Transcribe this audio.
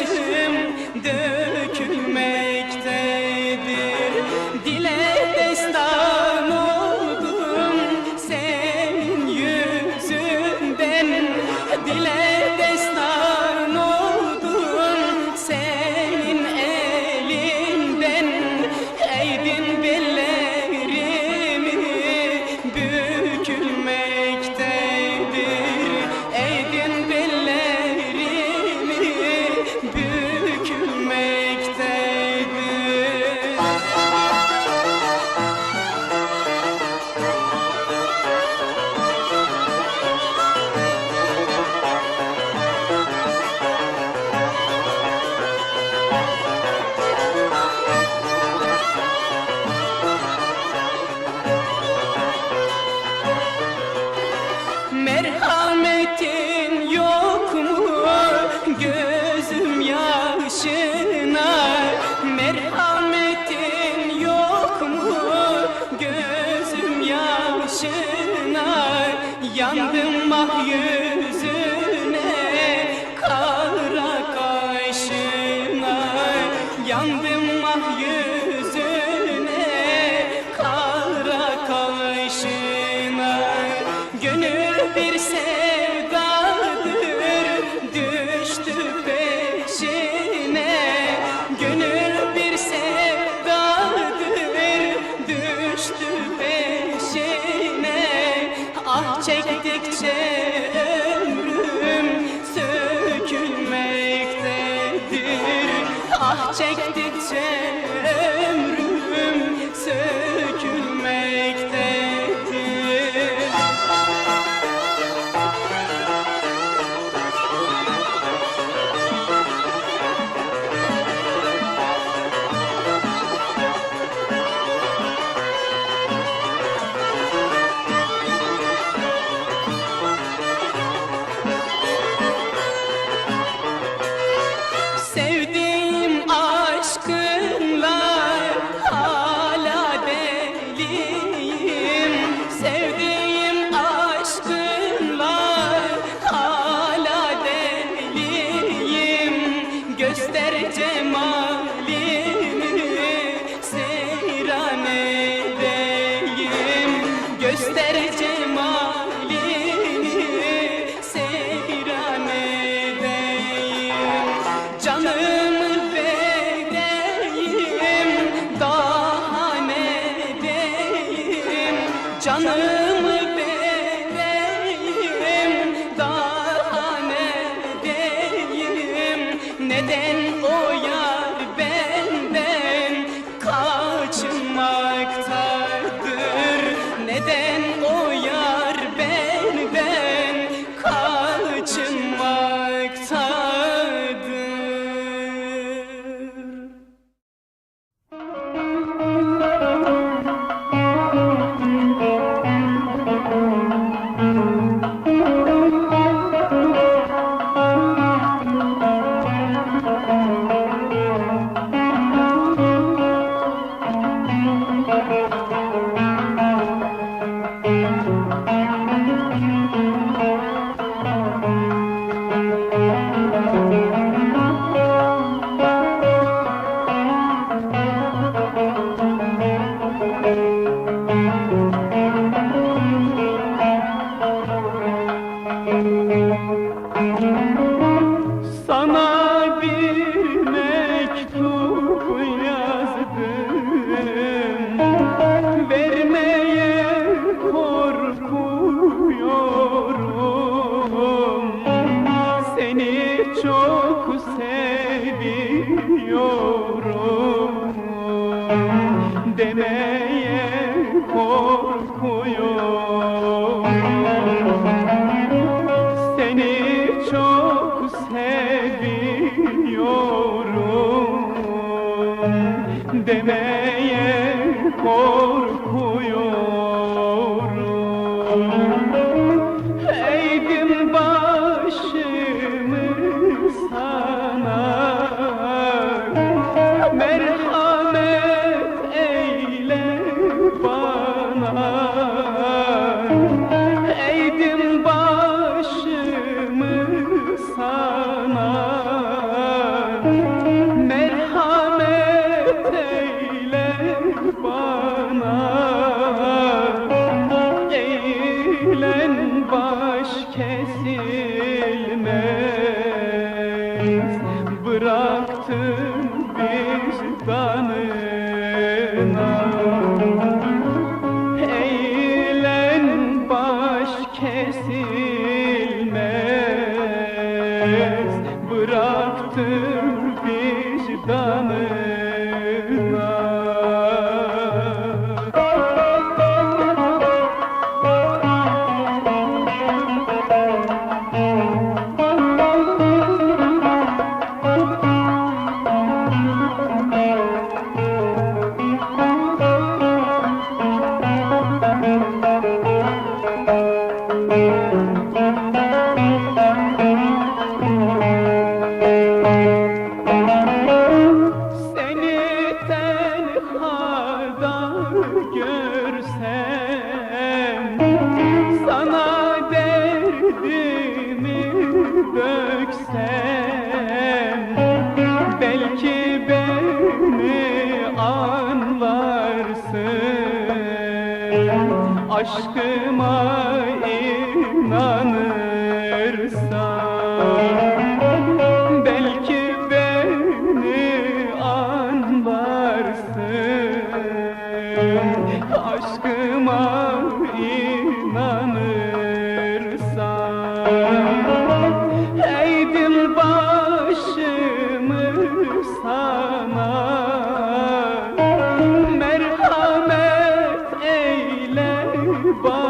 Nice. çektikçe ömrüm sökülmektedir. Ah çektikçe Sevdiğim aşkın var. Hala deliyim. Göster cemalimi Seyran edeyim. Göster cemalimi Sana bir mektup yazdım. Vermeye korkuyorum. Seni çok seviyorum. Demeye korkuyorum. bilmiyorum demeye korkuyorum. döksen Belki beni anlarsın. Aşkıma inanırsan Belki beni anlarsın. Aşkıma Bye.